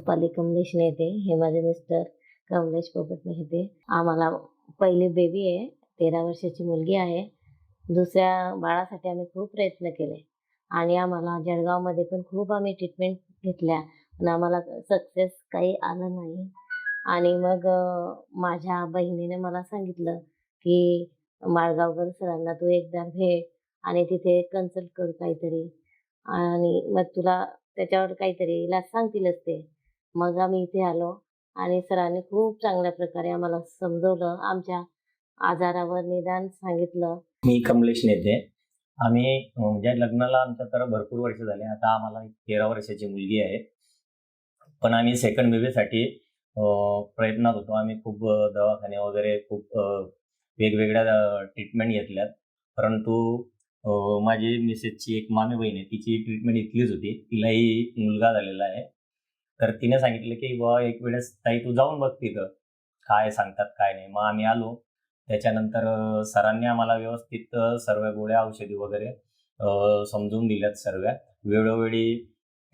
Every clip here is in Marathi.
रुपाली कमलेश नेते हे माझे मिस्टर कमलेश पोपट नेते आम्हाला पहिली बेबी आहे. तेरा वर्षाची मुलगी आहे. दुसऱ्या बाळासाठी आम्ही खूप प्रयत्न केले. आणि आम्हाला जळगावमध्ये पण खूप आम्ही ट्रीटमेंट घेतल्या. पण आम्हाला सक्सेस काही आलं नाही. आणि मग माझ्या बहिणीने मला सांगितलं की माळगावकर सरांना तू एकदा भेट आणि तिथे कन्सल्ट कर काहीतरी. आणि मग तुला त्याच्यावर काहीतरी इलाज सांगतीलच ते. मग आम्ही इथे आलो आणि सरांनी खूप चांगल्या प्रकारे आम्हाला समजवलं आमच्या आजारावर निदान सांगितलं. मी कमलेश नेते. आम्ही ज्या म्हणजे लग्नाला आमच्या तर भरपूर वर्ष झाले. आता आम्हाला तेरा वर्षाची मुलगी आहे. पण आम्ही सेकंड बेबीसाठी प्रयत्नात होतो. आम्ही खूप दवाखाने वगैरे खूप वेगवेगळ्या ट्रीटमेंट घेतल्यात. परंतु माझी मिसेसची एक मामी बहीण आहे. तिची ट्रीटमेंट इथलीच होती. तिलाही मुलगा झालेला आहे. तर तिने सांगितलं की बुवा एक वेळेस ताई तू जाऊन बघ तिथं. काय सांगतात काय नाही. मग आम्ही आलो. त्याच्यानंतर सरांनी आम्हाला व्यवस्थित सर्व गोळ्या औषधी वगैरे समजून दिल्यात सर्व. वेळोवेळी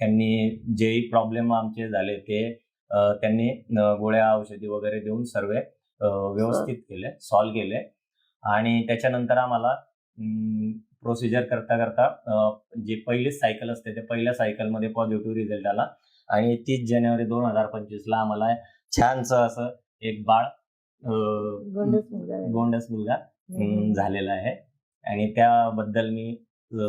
त्यांनी जेही प्रॉब्लेम आमचे झाले ते त्यांनी गोळ्या औषधी वगैरे देऊन सर्व व्यवस्थित केले सॉल्व केले. आणि त्याच्यानंतर आम्हाला प्रोसिजर करता करता जे पहिलीच सायकल असते त्या पहिल्या सायकलमध्ये पॉझिटिव्ह रिझल्ट आला. आणि तीस जानेवारी दोन हजार पंचवीसला आम्हाला छानसं असं एक बाळ गोंडस मुलगा. झालेला आहे. आणि त्याबद्दल मी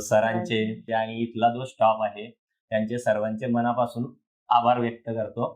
सरांचे आणि इथला जो स्टाफ आहे त्यांचे सर्वांचे मनापासून आभार व्यक्त करतो.